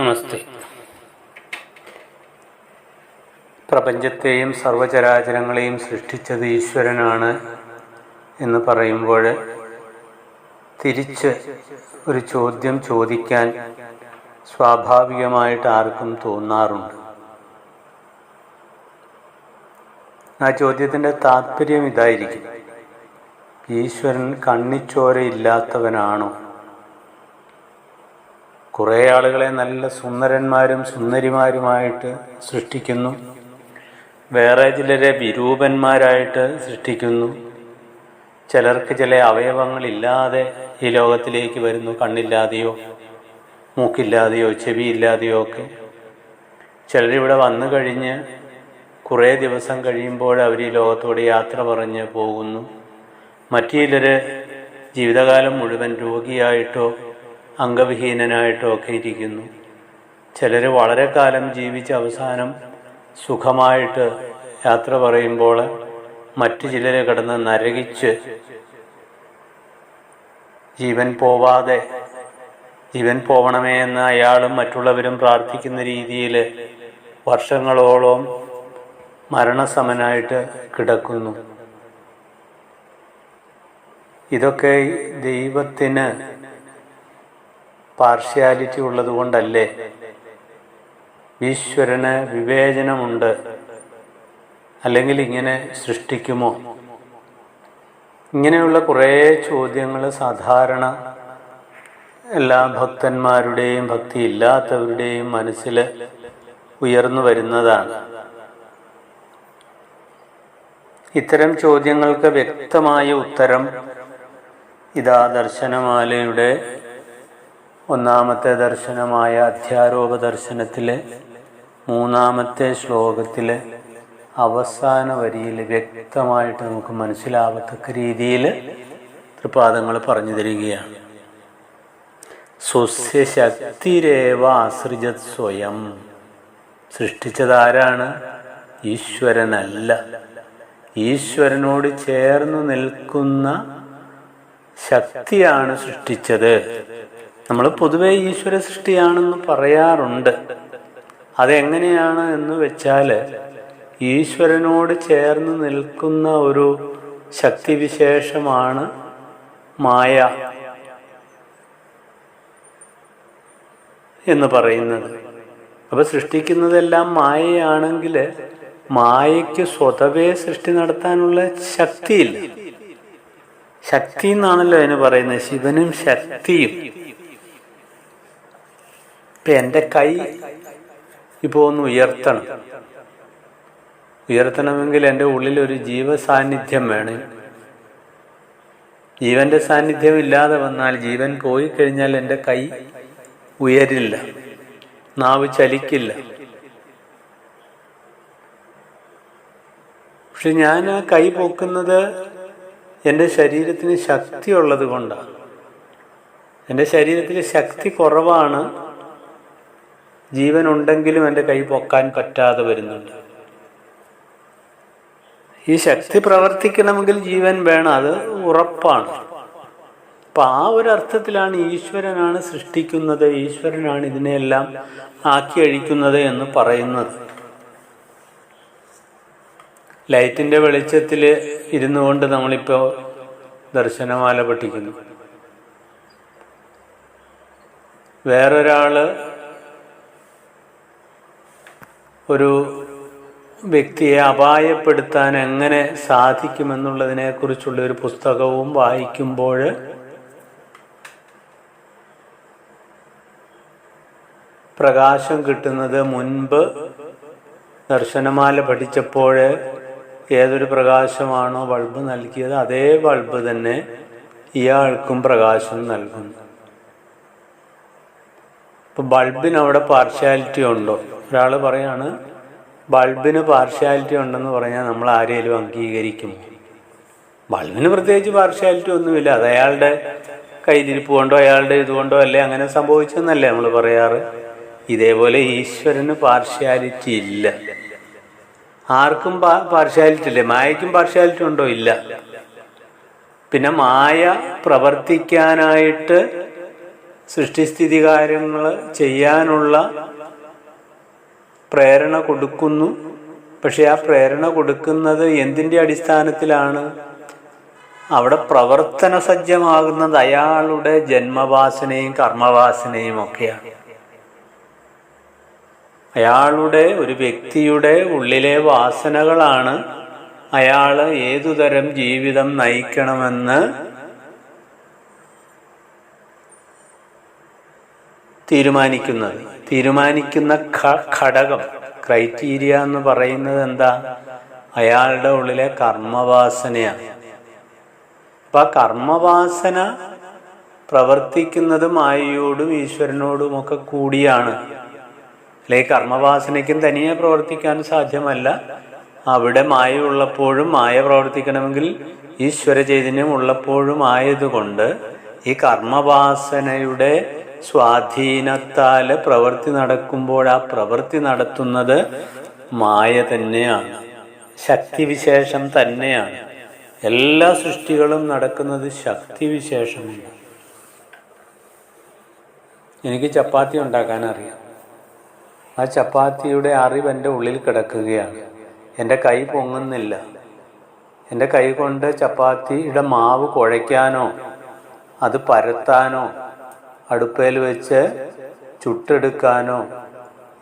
നമസ്തേ. പ്രപഞ്ചത്തെയും സർവചരാചരങ്ങളെയും സൃഷ്ടിച്ചത് ഈശ്വരനാണ് എന്ന് പറയുമ്പോൾ തിരിച്ച് ഒരു ചോദ്യം ചോദിക്കാൻ സ്വാഭാവികമായിട്ട് ആർക്കും തോന്നാറുണ്ട്. ആ ചോദ്യത്തിന്റെ താല്പര്യം ഇതായിരിക്കും. ഈശ്വരൻ കണ്ണിച്ചോരയില്ലാത്തവനാണോ? കുറേ ആളുകളെ നല്ല സുന്ദരന്മാരും സുന്ദരിമാരുമായിട്ട് സൃഷ്ടിക്കുന്നു. വേറെ ചിലരെ വിരൂപന്മാരായിട്ട് സൃഷ്ടിക്കുന്നു. ചിലർക്ക് ചില അവയവങ്ങളില്ലാതെ ഈ ലോകത്തിലേക്ക് വരുന്നു. കണ്ണില്ലാതെയോ മൂക്കില്ലാതെയോ ചെവിയില്ലാതെയോ ഒക്കെ. ചിലരിവിടെ വന്നു കഴിഞ്ഞ് കുറേ ദിവസം കഴിയുമ്പോൾ അവർ ഈ ലോകത്തോട് യാത്ര പറഞ്ഞ് പോകുന്നു. മറ്റു ചിലർ ജീവിതകാലം മുഴുവൻ രോഗിയായിട്ടോ അംഗവിഹീനനായിട്ടോ ഒക്കെ ഇരിക്കുന്നു. ചിലർ വളരെ കാലം ജീവിച്ച് അവസാനം സുഖമായിട്ട് യാത്ര പറയുമ്പോൾ മറ്റു ചിലർ കിടന്ന് നരകിച്ച് ജീവൻ പോവാതെ ജീവൻ പോവണമേ എന്ന് അയാളും മറ്റുള്ളവരും പ്രാർത്ഥിക്കുന്ന രീതിയിൽ വർഷങ്ങളോളം മരണസമനായിട്ട് കിടക്കുന്നു. ഇതൊക്കെ ദൈവത്തിന് പാർഷ്യാലിറ്റി ഉള്ളതുകൊണ്ടല്ലേ? ഈശ്വരന് വിവേചനമുണ്ട്. അല്ലെങ്കിൽ ഇങ്ങനെ സൃഷ്ടിക്കുമോ? ഇങ്ങനെയുള്ള കുറേ ചോദ്യങ്ങൾ സാധാരണ എല്ലാ ഭക്തന്മാരുടെയും ഭക്തി ഇല്ലാത്തവരുടെയും മനസ്സിൽ ഉയർന്നു വരുന്നതാണ്. ഇത്തരം ചോദ്യങ്ങൾക്ക് വ്യക്തമായ ഉത്തരം ഇതാ ദർശനമാലയുടെ ഒന്നാമത്തെ ദർശനമായ അധ്യാരോപ ദർശനത്തിലെ മൂന്നാമത്തെ ശ്ലോകത്തിലെ അവസാന വരിയിൽ വ്യക്തമായിട്ട് നമുക്ക് മനസ്സിലാവത്തക്ക രീതിയിൽ തൃപാദങ്ങൾ പറഞ്ഞു തരികയാണ്. സ്വസ്യശക്തിരേവ ആശ്രിജത് സ്വയം. സൃഷ്ടിച്ചതാരാണ്? ഈശ്വരനല്ല. ഈശ്വരനോട് ചേർന്ന് നിൽക്കുന്ന ശക്തിയാണ് സൃഷ്ടിച്ചത്. നമ്മൾ പൊതുവെ ഈശ്വര സൃഷ്ടിയാണെന്ന് പറയാറുണ്ട്. അതെങ്ങനെയാണ് എന്ന് വെച്ചാൽ ഈശ്വരനോട് ചേർന്ന് നിൽക്കുന്ന ഒരു ശക്തിവിശേഷമാണ് മായ എന്ന് പറയുന്നത്. അപ്പൊ സൃഷ്ടിക്കുന്നതെല്ലാം മായയാണെങ്കിൽ മായയ്ക്ക് സ്വതവേ സൃഷ്ടി നടത്താനുള്ള ശക്തിയില്ല. ശക്തി എന്നാണല്ലോ അതിന് പറയുന്നത്. ശിവനും ശക്തിയും. ഇപ്പൊ എന്റെ കൈ ഇപ്പോൾ ഒന്ന് ഉയർത്തണം. ഉയർത്തണമെങ്കിൽ എന്റെ ഉള്ളിൽ ഒരു ജീവസാന്നിധ്യം വേണം. ജീവന്റെ സാന്നിധ്യം ഇല്ലാതെ വന്നാൽ ജീവൻ പോയി കഴിഞ്ഞാൽ എന്റെ കൈ ഉയരില്ല നാവ് ചലിക്കില്ല. പക്ഷെ ഞാൻ ആ കൈ പൊക്കുന്നത് എന്റെ ശരീരത്തിന് ശക്തി ഉള്ളത് കൊണ്ടാണ് എന്റെ ശരീരത്തിൽ ശക്തി കുറവാണ്. ജീവൻ ഉണ്ടെങ്കിലും എന്റെ കൈ പൊക്കാൻ പറ്റാതെ വരുന്നുണ്ട്. ഈ ശക്തി പ്രവർത്തിക്കണമെങ്കിൽ ജീവൻ വേണം അത് ഉറപ്പാണ്. അപ്പം ആ ഒരു അർത്ഥത്തിലാണ് ഈശ്വരനാണ് സൃഷ്ടിക്കുന്നത് ഈശ്വരനാണ് ഇതിനെയെല്ലാം ആക്കി അഴിക്കുന്നത് എന്ന് പറയുന്നത്. ലൈറ്റിന്റെ വെളിച്ചത്തിൽ ഇരുന്നു കൊണ്ട് നമ്മളിപ്പോൾ ദർശനമാല പഠിക്കുന്നു വേറൊരാൾ ഒരു വ്യക്തിയെ അപായപ്പെടുത്താൻ എങ്ങനെ സാധിക്കുമെന്നുള്ളതിനെ കുറിച്ചുള്ള ഒരു പുസ്തകവും വായിക്കുമ്പോൾ പ്രകാശം കിട്ടുന്നത് മുൻപ് ദർശനമാല പഠിച്ചപ്പോൾ ഏതൊരു പ്രകാശമാണോ ബൾബ് നൽകിയത് അതേ ബൾബ് തന്നെ ഇയാൾക്കും പ്രകാശം നൽകുന്നു. ഇപ്പൊ ബൾബിന് അവിടെ പാർഷ്യാലിറ്റി ഉണ്ടോ? ഒരാൾ പറയാണ് ബൾബിന് പാർഷ്യാലിറ്റി ഉണ്ടെന്ന് പറഞ്ഞാൽ നമ്മൾ ആരെയും അംഗീകരിക്കും. ബൾബിന് പ്രത്യേകിച്ച് പാർഷ്യാലിറ്റി ഒന്നുമില്ല. അത് അയാളുടെ കയ്യിലിരിപ്പ് കൊണ്ടോ അയാളുടെ ഇതുകൊണ്ടോ അല്ലേ അങ്ങനെ സംഭവിച്ചെന്നല്ലേ നമ്മൾ പറയാറ്. ഇതേപോലെ ഈശ്വരന് പാർഷ്യാലിറ്റി ഇല്ല. ആർക്കും പാർഷ്യാലിറ്റി ഇല്ലേ. മായയ്ക്കും പാർഷ്യാലിറ്റി ഉണ്ടോ? ഇല്ല. പിന്നെ മായ പ്രവർത്തിക്കാനായിട്ട് സൃഷ്ടിസ്ഥിതി കാര്യങ്ങൾ ചെയ്യാനുള്ള പ്രേരണ കൊടുക്കുന്നു. പക്ഷെ ആ പ്രേരണ കൊടുക്കുന്നത് എന്തിന്റെ അടിസ്ഥാനത്തിലാണ്? അവിടെ പ്രവർത്തന സജ്ജമാകുന്നത് അയാളുടെ ജന്മവാസനയും കർമ്മവാസനയും ഒക്കെയാണ്. അയാളുടെ ഒരു വ്യക്തിയുടെ ഉള്ളിലെ വാസനകളാണ് അയാൾ ഏതുതരം ജീവിതം നയിക്കണമെന്ന് തീരുമാനിക്കുന്നത്. തീരുമാനിക്കുന്ന ഘടകം ക്രൈറ്റീരിയ എന്ന് പറയുന്നത് എന്താ? അയാളുടെ ഉള്ളിലെ കർമ്മവാസനയാണ് അപ്പൊ ആ കർമ്മവാസന പ്രവർത്തിക്കുന്നത് മായയോടും ഈശ്വരനോടും ഒക്കെ കൂടിയാണ്. അല്ലെ കർമ്മവാസനയ്ക്കും തനിയെ പ്രവർത്തിക്കാൻ സാധ്യമല്ല. അവിടെ മായ ഉള്ളപ്പോഴും മായ പ്രവർത്തിക്കണമെങ്കിൽ ഈശ്വര ചൈതന്യം ഉള്ളപ്പോഴും ആയതുകൊണ്ട് ഈ കർമ്മവാസനയുടെ സ്വാധീനത്താൽ പ്രവൃത്തി നടക്കുമ്പോൾ ആ പ്രവൃത്തി നടത്തുന്നത് മായ തന്നെയാണ്. ശക്തിവിശേഷം തന്നെയാണ്. എല്ലാ സൃഷ്ടികളും നടക്കുന്നത് ശക്തിവിശേഷമാണ്. എനിക്ക് ചപ്പാത്തി ഉണ്ടാക്കാൻ അറിയാം. ആ ചപ്പാത്തിയുടെ അറിവ് എന്റെ ഉള്ളിൽ കിടക്കുകയാണ്. എന്റെ കൈ പൊങ്ങുന്നില്ല. എന്റെ കൈ കൊണ്ട് ചപ്പാത്തിയുടെ മാവ് കുഴയ്ക്കാനോ അത് പരത്താനോ അടുപ്പയിൽ വെച്ച് ചുട്ടെടുക്കാനോ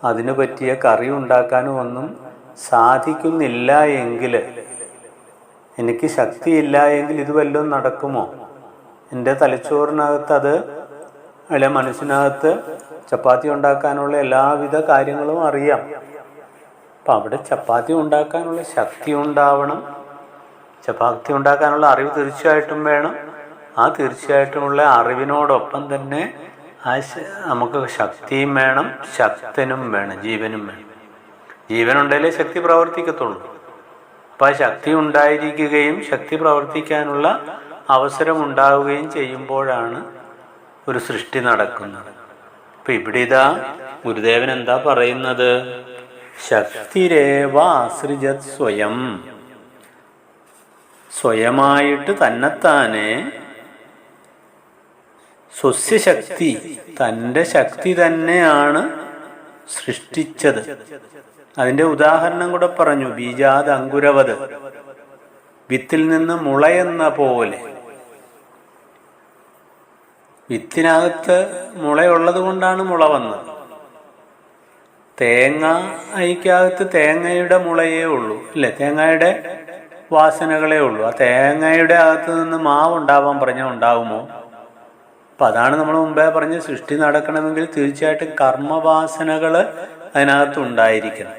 അതിനു പറ്റിയ കറി ഉണ്ടാക്കാനോ ഒന്നും സാധിക്കുന്നില്ല എങ്കിൽ എനിക്ക് ശക്തിയില്ല എങ്കിൽ ഇത് വല്ലതും നടക്കുമോ? എന്റെ തലച്ചോറിനകത്ത് അത് അല്ലെ മനസ്സിനകത്ത് ചപ്പാത്തി ഉണ്ടാക്കാനുള്ള എല്ലാവിധ കാര്യങ്ങളും അറിയാം. അപ്പം അവിടെ ചപ്പാത്തി ഉണ്ടാക്കാനുള്ള ശക്തി ഉണ്ടാവണം. ചപ്പാത്തി ഉണ്ടാക്കാനുള്ള അറിവ് തീർച്ചയായിട്ടും വേണം. ആ തീർച്ചയായിട്ടുമുള്ള അറിവിനോടൊപ്പം തന്നെ ആ നമുക്ക് ശക്തിയും വേണം ശക്തനും വേണം ജീവനും വേണം. ജീവനുണ്ടെങ്കിലേ ശക്തി പ്രവർത്തിക്കത്തുള്ളൂ. അപ്പം ആ ശക്തി ഉണ്ടായിരിക്കുകയും ശക്തി പ്രവർത്തിക്കാനുള്ള അവസരം ഉണ്ടാവുകയും ചെയ്യുമ്പോഴാണ് ഒരു സൃഷ്ടി നടക്കുന്നത്. അപ്പൊ ഇവിടെ ഇതാ ഗുരുദേവൻ എന്താ പറയുന്നത്? ശക്തിരേവ ആശ്രിജത് സ്വയം. സ്വയമായിട്ട് തന്നെത്താനെ സ്വസ്യശക്തി തന്റെ ശക്തി തന്നെയാണ് സൃഷ്ടിച്ചത്. അതിന്റെ ഉദാഹരണം കൂടെ പറഞ്ഞു ബീജാത് അങ്കുരവത്. വിത്തിൽ നിന്ന് മുളയെന്ന പോലെ. വിത്തിനകത്ത് മുളയുള്ളത് കൊണ്ടാണ് മുള വന്നത്. തേങ്ങ അയക്കകത്ത് തേങ്ങയുടെ മുളയേ ഉള്ളൂ. അല്ലേ തേങ്ങയുടെ വാസനകളേ ഉള്ളൂ. ആ തേങ്ങയുടെ അകത്ത് നിന്ന് മാവ് ഉണ്ടാവാൻ പറഞ്ഞാൽ ഉണ്ടാവുമോ? അപ്പൊ അതാണ് നമ്മൾ മുമ്പേ പറഞ്ഞ സൃഷ്ടി നടക്കണമെങ്കിൽ തീർച്ചയായിട്ടും കർമ്മവാസനകൾ അതിനകത്ത് ഉണ്ടായിരിക്കണം.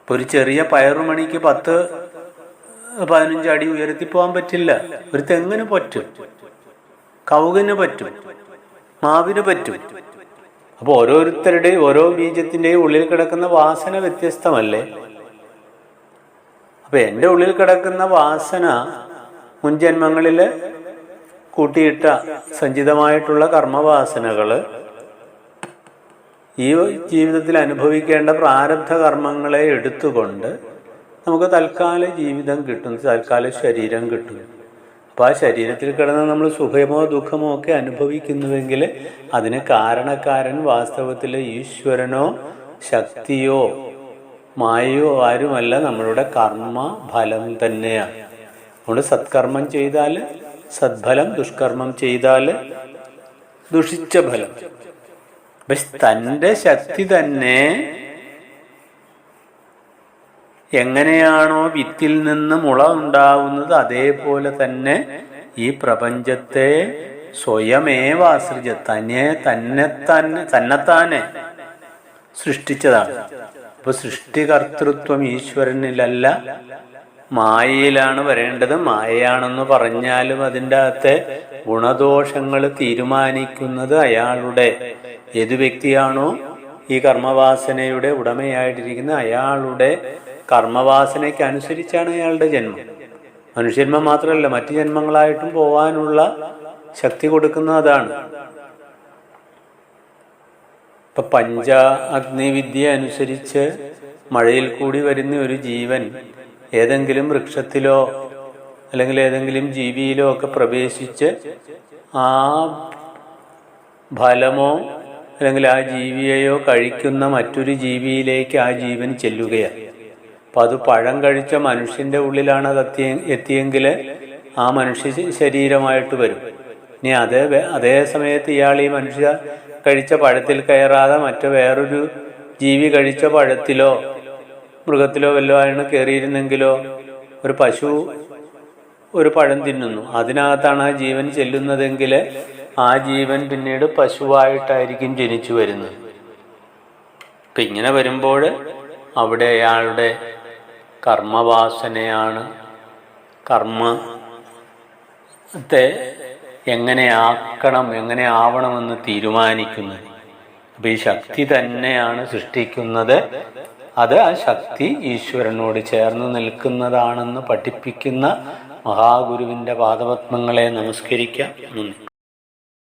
ഇപ്പൊ ഒരു ചെറിയ പയറുമണിക്ക് പത്ത് പതിനഞ്ച് അടി ഉയർത്തി പോകാൻ പറ്റില്ല. ഒരു തെങ്ങിന് പറ്റും. കവുകിന് പറ്റും. മാവിന് പറ്റും. അപ്പൊ ഓരോരുത്തരുടെയും ഓരോ ബീജത്തിന്റെയും ഉള്ളിൽ കിടക്കുന്ന വാസന വ്യത്യസ്തമല്ലേ? അപ്പൊ എന്റെ ഉള്ളിൽ കിടക്കുന്ന വാസന മുൻജന്മങ്ങളിൽ കൂട്ടിയിട്ട സഞ്ചിതമായിട്ടുള്ള കർമ്മവാസനകൾ ഈ ജീവിതത്തിൽ അനുഭവിക്കേണ്ട പ്രാരബ്ധ കർമ്മങ്ങളെ എടുത്തുകൊണ്ട് നമുക്ക് തൽക്കാല ജീവിതം കിട്ടും തൽക്കാല ശരീരം കിട്ടും. അപ്പോൾ ആ ശരീരത്തിൽ കിടന്ന് നമ്മൾ സുഖമോ ദുഃഖമോ ഒക്കെ അനുഭവിക്കുന്നുവെങ്കിൽ അതിന് കാരണക്കാരൻ വാസ്തവത്തിൽ ഈശ്വരനോ ശക്തിയോ മായയോ ആരുമല്ല നമ്മളുടെ കർമ്മ ഫലം തന്നെയാണ് അതുകൊണ്ട് സത്കർമ്മം ചെയ്താൽ സദ്ഫലം ദുഷ്കർമ്മം ചെയ്താൽ ദുഷിച്ച ഫലം. പക്ഷെ തന്റെ ശക്തി തന്നെ എങ്ങനെയാണോ വിത്തിൽ നിന്ന് മുള ഉണ്ടാവുന്നത് അതേപോലെ തന്നെ ഈ പ്രപഞ്ചത്തെ സ്വയമേവ ആശ്രിച്ച തന്നെ തന്നെ തന്നെ തന്നെത്താനെ സൃഷ്ടിച്ചതാണ്. അപ്പൊ സൃഷ്ടികർത്തൃത്വം ഈശ്വരനിലല്ല മായയിലാണ് വരേണ്ടത്. മായയാണെന്ന് പറഞ്ഞാലും അതിന്റെ അകത്തെ ഗുണദോഷങ്ങൾ തീരുമാനിക്കുന്നത് അയാളുടെ. ഏത് വ്യക്തിയാണോ ഈ കർമ്മവാസനയുടെ ഉടമയായിട്ടിരിക്കുന്ന അയാളുടെ കർമ്മവാസനയ്ക്ക് അനുസരിച്ചാണ് അയാളുടെ ജന്മം. മനുഷ്യന്മ മാത്രമല്ല മറ്റ് ജന്മങ്ങളായിട്ടും പോവാനുള്ള ശക്തി കൊടുക്കുന്ന അതാണ്. ഇപ്പൊ പഞ്ച അഗ്നിവിദ്യ അനുസരിച്ച് മഴയിൽ കൂടി വരുന്ന ഒരു ജീവൻ ഏതെങ്കിലും വൃക്ഷത്തിലോ അല്ലെങ്കിൽ ഏതെങ്കിലും ജീവിയിലോ ഒക്കെ പ്രവേശിച്ച് ആ ഫലമോ അല്ലെങ്കിൽ ആ ജീവിയെയോ കഴിക്കുന്ന മറ്റൊരു ജീവിയിലേക്ക് ആ ജീവൻ ചെല്ലുകയാണ് അപ്പം അത് പഴം കഴിച്ച മനുഷ്യന്റെ ഉള്ളിലാണ് അത് എത്തിയ എത്തിയെങ്കിൽ ആ മനുഷ്യ ശരീരമായിട്ട് വരും. ഇനി അതേ അതേ സമയത്ത് ഇയാൾ ഈ മനുഷ്യ കഴിച്ച പഴത്തിൽ കയറാതെ മറ്റു വേറൊരു ജീവി കഴിച്ച പഴത്തിലോ മൃഗത്തിലോ വല്ലോ ആണ് കയറിയിരുന്നെങ്കിലോ ഒരു പശു ഒരു പഴം തിന്നുന്നു. അതിനകത്താണ് ആ ജീവൻ ചെല്ലുന്നതെങ്കിൽ ആ ജീവൻ പിന്നീട് പശുവായിട്ടായിരിക്കും ജനിച്ചു വരുന്നത്. അപ്പം ഇങ്ങനെ വരുമ്പോൾ അവിടെ അയാളുടെ കർമ്മവാസനയാണ് കർമ്മത്തെ എങ്ങനെ ആക്കണം എങ്ങനെ ആവണമെന്ന് തീരുമാനിക്കുന്നത്. അപ്പം ഈ ശക്തി തന്നെയാണ് സൃഷ്ടിക്കുന്നത് അത് ആ ശക്തി ഈശ്വരനോട് ചേർന്ന് നിൽക്കുന്നതാണെന്ന് പഠിപ്പിക്കുന്ന മഹാഗുരുവിന്റെ പാദപത്മങ്ങളെ നമസ്കരിക്കാം. നന്ദി.